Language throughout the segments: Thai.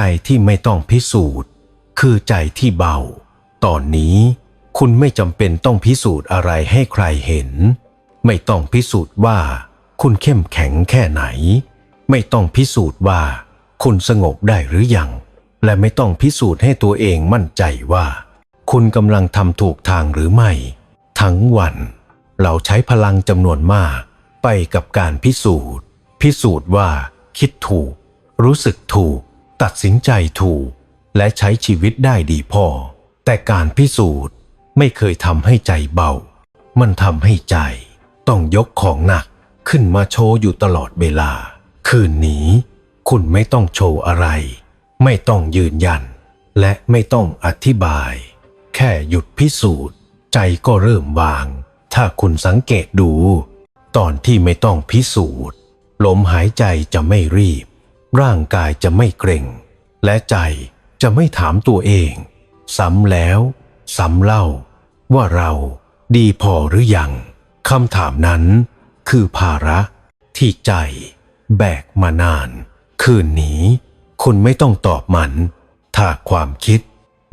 ใจที่ไม่ต้องพิสูจน์ คือใจที่เบา ตอนนี้คุณไม่จำเป็นต้องพิสูจน์อะไรให้ใครเห็น ไม่ต้องพิสูจน์ว่า คุณเข้มแข็งแค่ไหน ไม่ต้องพิสูจน์ว่า คุณสงบได้หรือยัง และไม่ต้องพิสูจน์ให้ตัวเองมั่นใจว่า คุณกำลังทำถูกทางหรือไม่ ทั้งวัน เราใช้พลังจำนวนมาก ไปกับการพิสูจน์ พิสูจน์ว่า คิดถูก รู้สึกถูก ตัดสินใจถูกและใช้ชีวิตได้ดีพอ แต่การพิสูจน์ไม่เคยทำให้ใจเบา มันทำให้ใจต้องยกของหนักขึ้นมาโชว์อยู่ตลอดเวลา คืนนี้ คุณไม่ต้องโชว์อะไร ไม่ต้องยืนยัน และไม่ต้องอธิบาย แค่หยุดพิสูจน์ ใจก็เริ่มวาง ถ้าคุณสังเกตดู ตอนที่ไม่ต้องพิสูจน์ลมหายใจจะไม่รีบ ร่างกายจะไม่เกร็ง และใจจะไม่ถามตัวเอง ซ้ำแล้วซ้ำเล่า ว่าเราดีพอหรือยังคำถามนั้นคือภาระที่ใจ แบกมานาน คืนนี้ คุณไม่ต้องตอบมัน ถ้าความคิด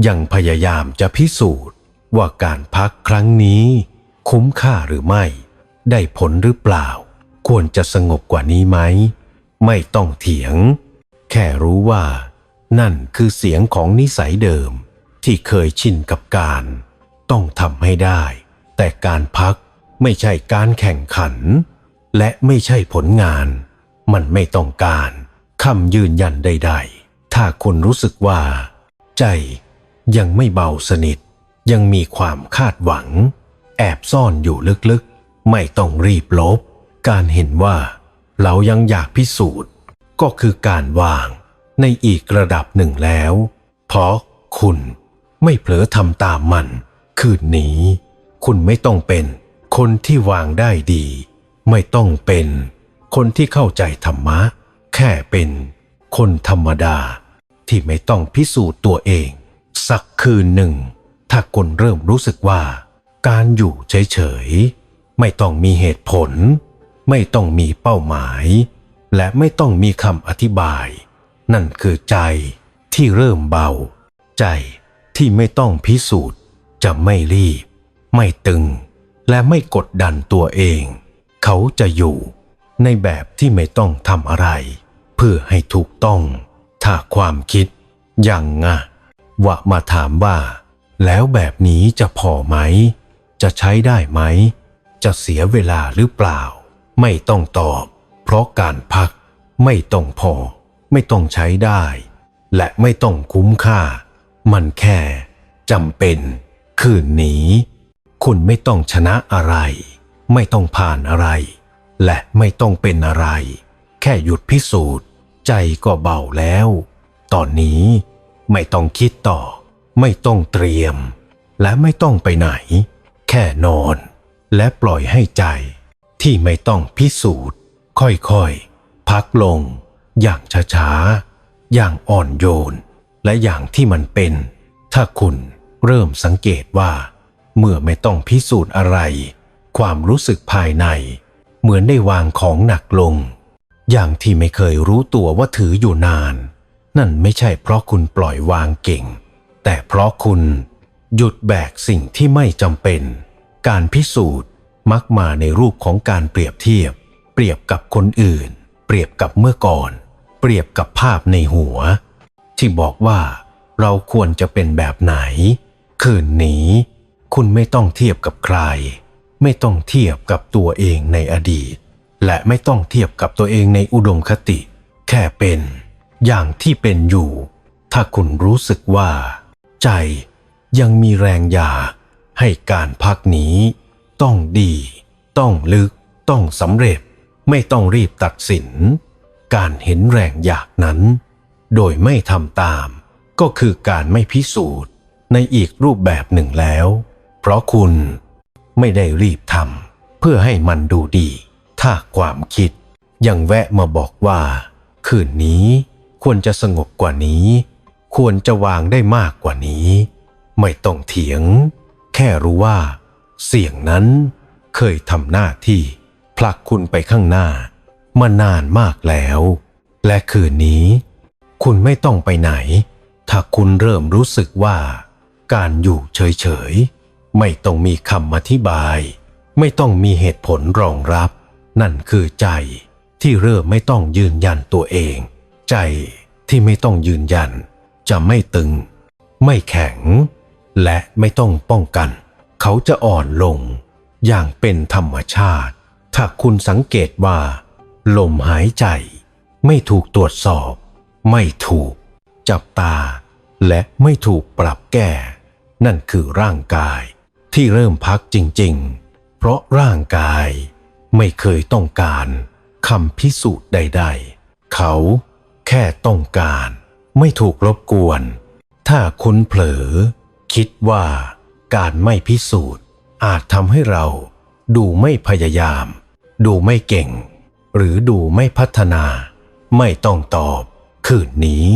ยังพยายามจะพิสูจน์ว่าการพักครั้งนี้ คุ้มค่าหรือไม่ ได้ผลหรือเปล่า ควรจะสงบกว่านี้ไหม ไม่ต้องเถียง แค่รู้ว่า นั่นคือเสียงของนิสัยเดิม ที่เคยชินกับการ ต้องทำให้ได้ แต่การพักไม่ใช่การแข่งขัน และไม่ใช่ผลงาน มันไม่ต้องการคำยืนยันใด ๆ ถ้าคุณรู้สึกว่า ใจยังไม่เบาสนิท ยังมีความคาดหวัง แอบซ่อนอยู่ลึกๆ ไม่ต้องรีบลบ การเห็นว่า เรายังอยากพิสูจน์ก็คือการวางในอีกระดับหนึ่งแล้ว เพราะคุณไม่เผลอทำตามมัน คืนนี้ คุณไม่ต้องเป็นคนที่วางได้ดี ไม่ต้องเป็นคนที่เข้าใจธรรมะ แค่เป็นคนธรรมดาที่ไม่ต้องพิสูจน์ตัวเอง สักคืนหนึ่ง ถ้าคุณเริ่มรู้สึกว่า การอยู่เฉยๆ ไม่ต้องมีเหตุผล ไม่ต้องมีเป้าหมาย และไม่ต้องมีคำอธิบาย นั่นคือใจที่เริ่มเบา ใจที่ไม่ต้องพิสูจน์ จะไม่รีบ ไม่ตึง และไม่กดดันตัวเอง เขาจะอยู่ในแบบที่ไม่ต้องทำอะไร เพื่อให้ถูกต้อง ถ้าความคิดยังอะว่ามาถามว่า แล้วแบบนี้จะพอไหม จะใช้ได้ไหม จะเสียเวลาหรือเปล่า ไม่ต้องตอบ เพราะการพักไม่ต้องพอ ไม่ต้องใช้ได้ และไม่ต้องคุ้มค่า มันแค่จำเป็น คืนนี้ คุณไม่ต้องชนะอะไร ไม่ต้องผ่านอะไร และไม่ต้องเป็นอะไร แค่หยุดพิสูจน์ ใจก็เบาแล้ว ตอนนี้ไม่ต้องคิดต่อ ไม่ต้องเตรียม และไม่ต้องไปไหน แค่นอน และปล่อยให้ใจ ที่ไม่ต้องพิสูจน์ ค่อยๆ พักลง อย่างช้าๆ อย่างอ่อนโยน และอย่างที่มันเป็น ถ้าคุณเริ่มสังเกตว่า เมื่อไม่ต้องพิสูจน์อะไร ความรู้สึกภายใน เหมือนได้วางของหนักลง อย่างที่ไม่เคยรู้ตัวว่าถืออยู่นาน นั่นไม่ใช่เพราะคุณปล่อยวางเก่ง แต่เพราะคุณหยุดแบกสิ่งที่ไม่จำเป็น การพิสูจน์ มักมาในรูปของการเปรียบเทียบ เปรียบกับคนอื่น เปรียบกับเมื่อก่อน เปรียบกับภาพในหัว ที่บอกว่าเราควรจะเป็นแบบไหน คืนนี้ คุณไม่ต้องเทียบกับใคร ไม่ต้องเทียบกับตัวเองในอดีต และไม่ต้องเทียบกับตัวเองในอุดมคติ แค่เป็น อย่างที่เป็นอยู่ ถ้าคุณรู้สึกว่า ใจยังมีแรงอยากให้การพักนี้ ต้องดี ต้องลึก ต้องสำเร็จ ไม่ต้องรีบตัดสิน การเห็นแรงอยากนั้น โดยไม่ทำตาม ก็คือการไม่พิสูจน์ในอีกรูปแบบหนึ่งแล้ว เพราะคุณไม่ได้รีบทำเพื่อให้มันดูดี ถ้าความคิดยังแวะมาบอกว่า คืนนี้ควรจะสงบกว่านี้ ควรจะวางได้มากกว่านี้ ไม่ต้องเถียง แค่รู้ว่า เสียงนั้นเคยทำหน้าที่ผลักคุณไปข้างหน้ามานานมากแล้ว และคืนนี้ คุณไม่ต้องไปไหน ถ้าคุณเริ่มรู้สึกว่า การอยู่เฉยๆ ไม่ต้องมีคำอธิบาย ไม่ต้องมีเหตุผลรองรับ นั่นคือใจที่เริ่มไม่ต้องยืนยันตัวเอง ใจที่ไม่ต้องยืนยัน จะไม่ตึง ไม่แข็ง และไม่ต้องป้องกัน เขาจะอ่อนลง อย่างเป็นธรรมชาติ ถ้าคุณสังเกตว่า ลมหายใจ ไม่ถูกตรวจสอบ ไม่ถูก จับตา และไม่ถูกปรับแก้ นั่นคือร่างกายที่เริ่มพักจริง ๆ เพราะร่างกายไม่เคยต้องการคำพิสูจน์ใด ๆ เขาแค่ต้องการ ไม่ถูกรบกวน ถ้าคุณเผลอ คิดว่า การไม่พิสูจน์ อาจทำให้เราดูไม่พยายาม ดูไม่เก่ง หรือดูไม่พัฒนา ไม่ต้องตอบ คืนนี้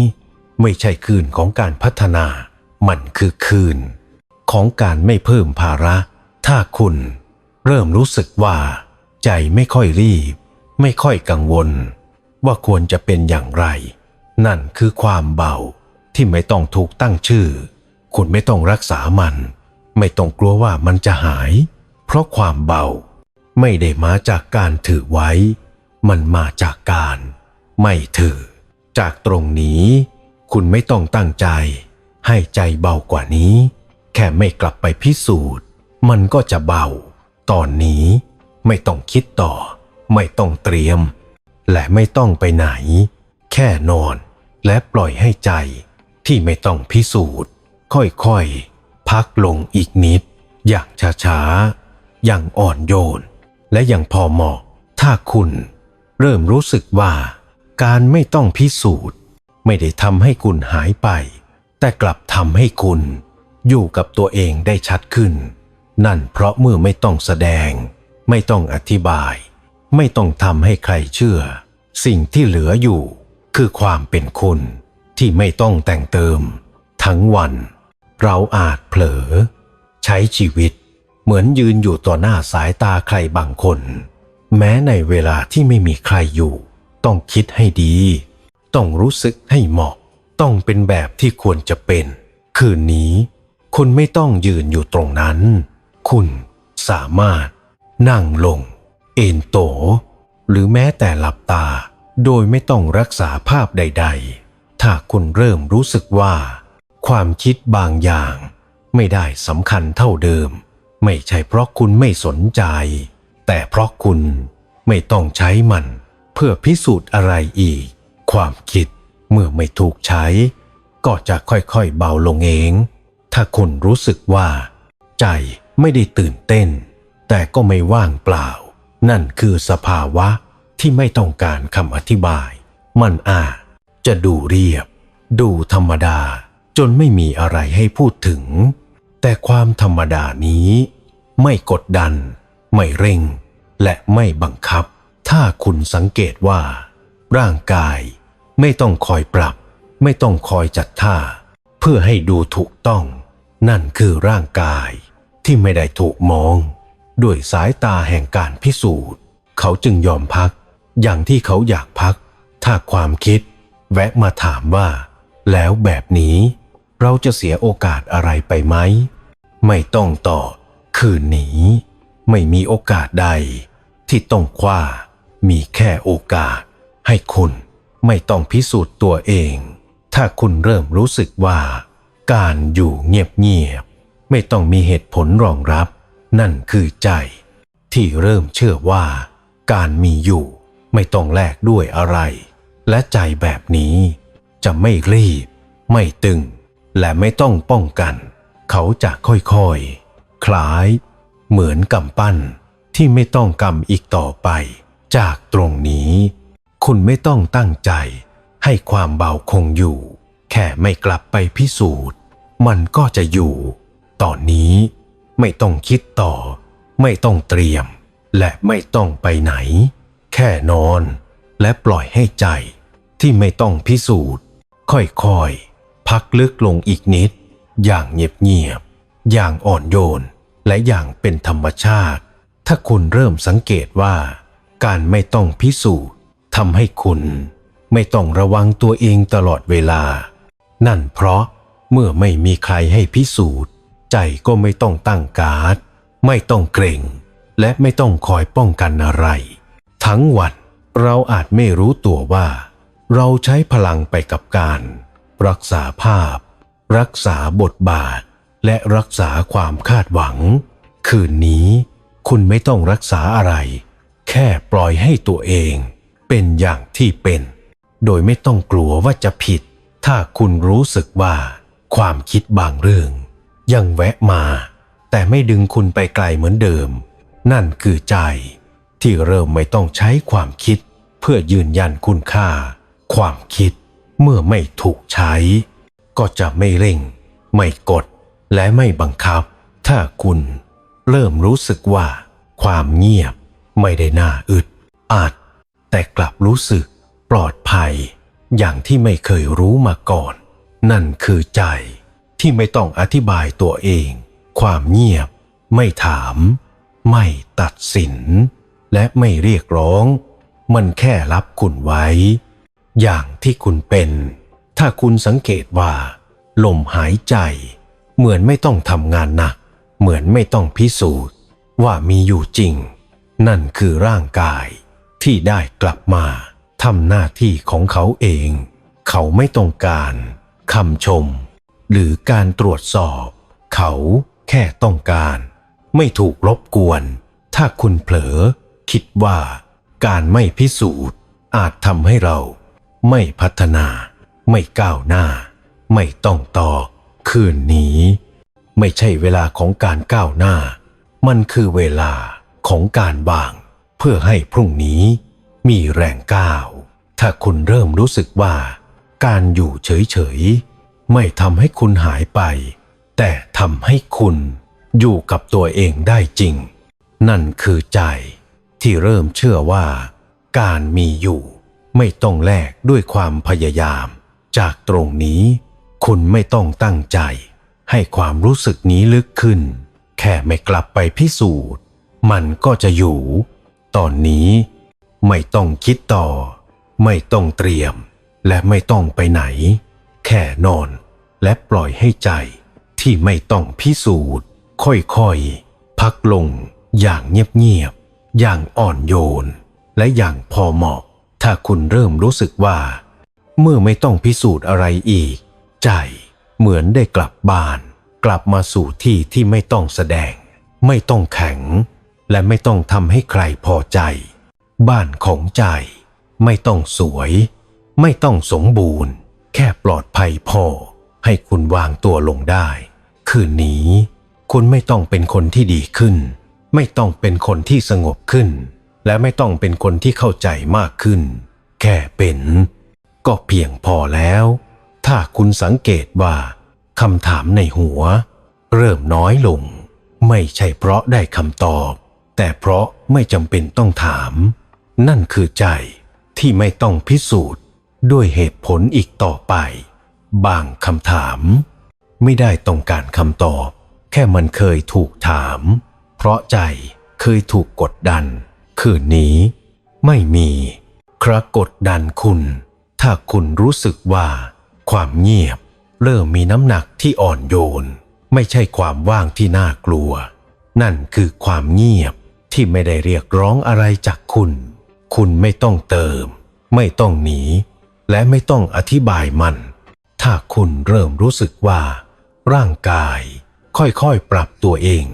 ไม่ใช่คืนของการพัฒนา มันคือคืน ของการไม่เพิ่มภาระ ถ้าคุณเริ่มรู้สึกว่า ใจไม่ค่อยรีบ ไม่ค่อยกังวล ว่าควรจะเป็นอย่างไร นั่นคือความเบาที่ไม่ต้องถูกตั้งชื่อ คุณไม่ต้องรักษามัน ไม่ต้องกลัวว่ามันจะหาย เพราะความเบาไม่ได้มาจากการถือไว้ มันมาจากการ ไม่ถือ จากตรงนี้ คุณไม่ต้องตั้งใจ ให้ใจเบากว่านี้ แค่ไม่กลับไปพิสูจน์ มันก็จะเบา ตอนนี้ไม่ต้องคิดต่อ ไม่ต้องเตรียม และไม่ต้องไปไหน แค่นอน และปล่อยให้ใจที่ไม่ต้องพิสูจน์ ค่อยๆ พักลงอีกนิด อย่างช้าๆ อย่างอ่อนโยน และอย่างพอเหมาะ ถ้าคุณเริ่มรู้สึกว่า การไม่ต้องพิสูจน์ ไม่ได้ทำให้คุณหายไป แต่กลับทำให้คุณอยู่กับตัวเองได้ชัดขึ้น นั่นเพราะเมื่อไม่ต้องแสดง ไม่ต้องอธิบาย ไม่ต้องทำให้ใครเชื่อ สิ่งที่เหลืออยู่คือความเป็นคุณที่ไม่ต้องแต่งเติม ทั้งวัน เราอาจเผลอ ใช้ชีวิตเหมือนยืนอยู่ต่อหน้าสายตาใครบางคน แม้ในเวลาที่ไม่มีใครอยู่ ต้องคิดให้ดี ต้องรู้สึกให้เหมาะ ต้องเป็นแบบที่ควรจะเป็น คืนนี้ คุณไม่ต้องยืนอยู่ตรงนั้น คุณสามารถ นั่งลง เอนโต หรือแม้แต่หลับตา โดยไม่ต้องรักษาภาพใด ๆ ถ้าคุณเริ่มรู้สึกว่า ความคิดบางอย่าง ไม่ได้สำคัญเท่าเดิม ไม่ใช่เพราะคุณไม่สนใจ แต่เพราะคุณไม่ต้องใช้มัน เพื่อพิสูจน์อะไรอีก ความคิดเมื่อไม่ถูกใช้ ก็จะค่อยๆเบาลงเอง ถ้าคุณรู้สึกว่า ใจไม่ได้ตื่นเต้น แต่ก็ไม่ว่างเปล่า นั่นคือสภาวะที่ไม่ต้องการคำอธิบาย มันอาจจะดูเรียบ ดูธรรมดา จนไม่มีอะไรให้พูดถึง แต่ความธรรมดานี้ ไม่กดดัน ไม่เร่ง และไม่บังคับ ถ้าคุณสังเกตว่า ร่างกายไม่ต้องคอยปรับ ไม่ต้องคอยจัดท่า เพื่อให้ดูถูกต้อง นั่นคือร่างกายที่ไม่ได้ถูกมอง ด้วยสายตาแห่งการพิสูจน์ เขาจึงยอมพัก อย่างที่เขาอยากพัก ถ้าความคิด แวะมาถามว่า แล้วแบบนี้ เราจะเสียโอกาสอะไรไปไหม ไม่ต้องตอบคืนนี้ ไม่มีโอกาสใด ที่ต้องคว้า มีแค่โอกาส ให้คุณไม่ต้องพิสูจน์ตัวเอง ถ้าคุณเริ่มรู้สึกว่า การอยู่เงียบๆไม่ต้องมีเหตุผลรองรับ นั่นคือใจ ที่เริ่มเชื่อว่า การมีอยู่ไม่ต้องแลกด้วยอะไร และใจแบบนี้จะไม่รีบ ไม่ตึง และไม่ต้องป้องกัน เขาจะค่อยๆ คล้าย เหมือนกำปั้นที่ไม่ต้องกำอีกต่อไป จากตรงนี้ คุณไม่ต้องตั้งใจ ให้ความเบาคงอยู่ แค่ไม่กลับไปพิสูจน์ มันก็จะอยู่ ตอนนี้ไม่ต้องคิดต่อ ไม่ต้องเตรียม และไม่ต้องไปไหน แค่นอน และปล่อยให้ใจที่ไม่ต้องพิสูจน์ ค่อยๆ พักลึกลงอีกนิด อย่างเงียบๆอย่างอ่อนโยน และอย่างเป็นธรรมชาติ ถ้าคุณเริ่มสังเกตว่า การไม่ต้องพิสูจน์ทำให้คุณไม่ต้องระวังตัวเองตลอดเวลา นั่นเพราะเมื่อไม่มีใครให้พิสูจน์ ใจก็ไม่ต้องตั้งการ์ดไม่ต้องเกรงและไม่ต้องคอยป้องกันอะไร ทั้งวันเราอาจไม่รู้ตัวว่า เราใช้พลังไปกับการ รักษาภาพ รักษาบทบาท และรักษาความคาดหวัง คืนนี้คุณไม่ต้องรักษาอะไร แค่ปล่อยให้ตัวเอง เป็นอย่างที่เป็น โดยไม่ต้องกลัวว่าจะผิด ถ้าคุณรู้สึกว่า ความคิดบางเรื่อง ยังแวะมา แต่ไม่ดึงคุณไปไกลเหมือนเดิม นั่นคือใจ ที่เริ่มไม่ต้องใช้ความคิด เพื่อยืนยันคุณค่า ความคิด เมื่อไม่ถูกใช้ ก็จะไม่เร่ง ไม่กดและไม่บังคับ ถ้าคุณเริ่มรู้สึกว่า ความเงียบไม่ได้น่าอึดอัดแต่กลับรู้สึกปลอดภัย อย่างที่ไม่เคยรู้มาก่อน นั่นคือใจที่ไม่ต้องอธิบายตัวเอง ความเงียบ ไม่ถาม ไม่ตัดสิน และไม่เรียกร้อง มันแค่รับคุณไว้ อย่างที่คุณเป็น ถ้าคุณสังเกตว่า ลมหายใจ เหมือนไม่ต้องทำงานหนัก เหมือนไม่ต้องพิสูจน์ ว่ามีอยู่จริง นั่นคือร่างกายที่ได้กลับมาทำหน้าที่ของเขาเอง เขาไม่ต้องการคำชม หรือการตรวจสอบ เขาแค่ต้องการ ไม่ถูกรบกวน ถ้าคุณเผลอ คิดว่า การไม่พิสูจน์อาจทำให้เรา ไม่พัฒนา ไม่ก้าวหน้า ไม่ต้องต่อ คืนนี้ ไม่ใช่เวลาของการก้าวหน้า มันคือเวลาของการวาง เพื่อให้พรุ่งนี้ มีแรงก้าว ถ้าคุณเริ่มรู้สึกว่า การอยู่เฉยๆ ไม่ทำให้คุณหายไป แต่ทำให้คุณอยู่กับตัวเองได้จริง นั่นคือใจที่เริ่มเชื่อว่า การมีอยู่ ไม่ต้องแลกด้วยความพยายาม จากตรงนี้ คุณไม่ต้องตั้งใจ ให้ความรู้สึกนี้ลึกขึ้น แค่ไม่กลับไปพิสูจน์ มันก็จะอยู่ ตอนนี้ ไม่ต้องคิดต่อ ไม่ต้องเตรียม และไม่ต้องไปไหน แค่นอน และปล่อยให้ใจ ที่ไม่ต้องพิสูจน์ ค่อยๆ พักลงอย่างเงียบๆอย่างอ่อนโยน และอย่างพอเหมาะ ถ้าคุณเริ่มรู้สึกว่า เมื่อไม่ต้องพิสูจน์อะไรอีก ใจเหมือนได้กลับบ้าน กลับมาสู่ที่ที่ไม่ต้องแสดง ไม่ต้องแข็ง และไม่ต้องทำให้ใครพอใจ บ้านของใจ ไม่ต้องสวย ไม่ต้องสมบูรณ์ แค่ปลอดภัยพอ ให้คุณวางตัวลงได้ คืนนี้ คุณไม่ต้องเป็นคนที่ดีขึ้น ไม่ต้องเป็นคนที่สงบขึ้น และไม่ต้องเป็นคนที่เข้าใจมากขึ้น แค่เป็น ก็เพียงพอแล้ว ถ้าคุณสังเกตว่าคำถามในหัว เริ่มน้อยลง ไม่ใช่เพราะได้คำตอบ แต่เพราะไม่จำเป็นต้องถาม นั่นคือใจที่ไม่ต้องพิสูจน์ด้วยเหตุผลอีกต่อไป บางคำถาม ไม่ได้ต้องการคำตอบ แค่มันเคยถูกถาม เพราะใจเคยถูกกดดัน คืนนี้ ไม่มีครกดดันคุณ ถ้าคุณรู้สึกว่า ความเงียบ เริ่มมีน้ำหนักที่อ่อนโยน ไม่ใช่ความว่างที่น่ากลัว นั่นคือความเงียบที่ไม่ได้เรียกร้องอะไรจากคุณ คุณไม่ต้องเติม ไม่ต้องหนี และไม่ต้องอธิบายมัน ถ้าคุณเริ่มรู้สึกว่า ร่างกาย ค่อยๆปรับตัวเอง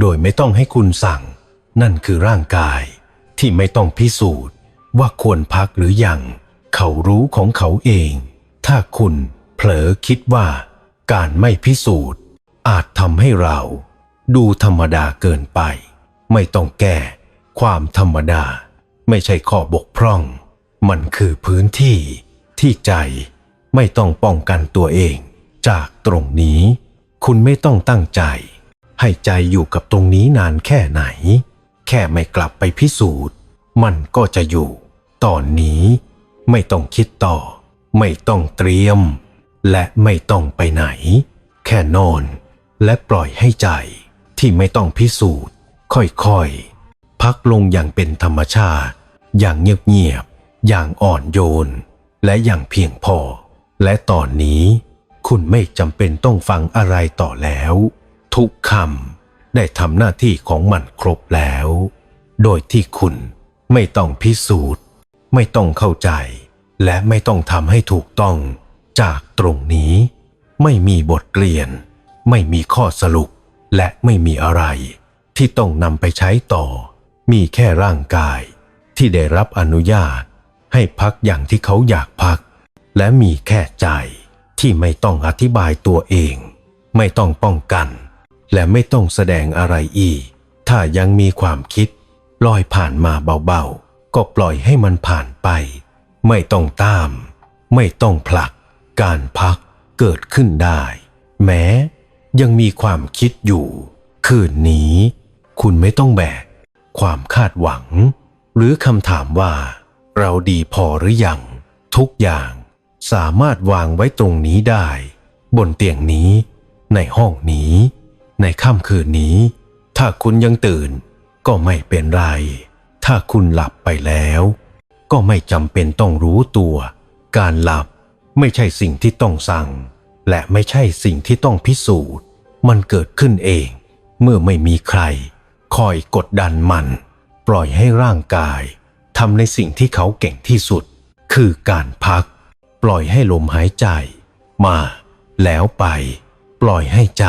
โดยไม่ต้องให้คุณสั่ง นั่นคือร่างกาย ที่ไม่ต้องพิสูจน์ว่าควรพักหรือยัง เขารู้ของเขาเอง ถ้าคุณเผลอคิดว่า การไม่พิสูจน์ อาจทำให้เรา ดูธรรมดาเกินไป ไม่ต้องแก้ ความธรรมดา ไม่ใช่ข้อบกพร่อง มันคือพื้นที่ที่ใจไม่ต้องป้องกันตัวเอง จากตรงนี้ คุณไม่ต้องตั้งใจ ให้ใจอยู่กับตรงนี้นานแค่ไหน แค่ไม่กลับไปพิสูจน์ มันก็จะอยู่ ตอนนี้ไม่ต้องคิดต่อ ไม่ต้องเตรียม และไม่ต้องไปไหน แค่นอน และปล่อยให้ใจที่ไม่ต้องพิสูจน์ ค่อยๆ พักลงอย่างเป็นธรรมชาติ อย่างเงียบๆ อย่างอ่อนโยน และอย่างเพียงพอ และตอนนี้ คุณไม่จำเป็นต้องฟังอะไรต่อแล้ว ทุกคำ ได้ทำหน้าที่ของมันครบแล้ว โดยที่คุณไม่ต้องพิสูจน์ ไม่ต้องเข้าใจ และไม่ต้องทำให้ถูกต้อง จากตรงนี้ ไม่มีบทเรียน ไม่มีข้อสรุป และไม่มีอะไร ที่ต้องนำไปใช้ต่อ มีแค่ร่างกาย ที่ได้รับอนุญาต ให้พักอย่างที่เขาอยากพัก และมีแค่ใจที่ไม่ต้องอธิบายตัวเอง ไม่ต้องป้องกัน และไม่ต้องแสดงอะไรอีก ถ้ายังมีความคิดลอยผ่านมาเบาๆ ก็ปล่อยให้มันผ่านไป ไม่ต้องตาม ไม่ต้องผลัก การพักเกิดขึ้นได้ แม้ ยังมีความคิดอยู่ คืนนี้ คุณไม่ต้องแบก ความคาดหวัง หรือคำถามว่า เราดีพอหรือยัง ทุกอย่างสามารถวางไว้ตรงนี้ได้ บนเตียงนี้ ในห้องนี้ ในค่ำคืนนี้ ถ้าคุณยังตื่นก็ไม่เป็นไร ถ้าคุณหลับไปแล้ว ก็ไม่จำเป็นต้องรู้ตัว การหลับไม่ใช่สิ่งที่ต้องสั่ง และไม่ใช่สิ่งที่ต้องพิสูจน์ มันเกิดขึ้นเอง เมื่อไม่มีใคร คอยกดดันมัน ปล่อยให้ร่างกายทำในสิ่งที่เขาเก่งที่สุด คือการพัก ปล่อยให้ลมหายใจ มา แล้วไป ปล่อยให้ใจ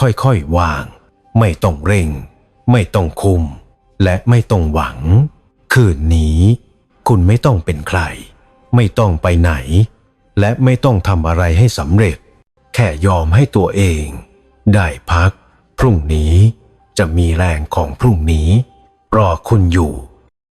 ค่อยๆวาง ไม่ต้องเร่ง ไม่ต้องคุม และไม่ต้องหวัง คืนนี้ คุณไม่ต้องเป็นใคร ไม่ต้องไปไหน และไม่ต้องทำอะไรให้สำเร็จ แค่ยอมให้ตัวเอง ได้พัก พรุ่งนี้จะมีแรงของพรุ่งนี้ รอคุณอยู่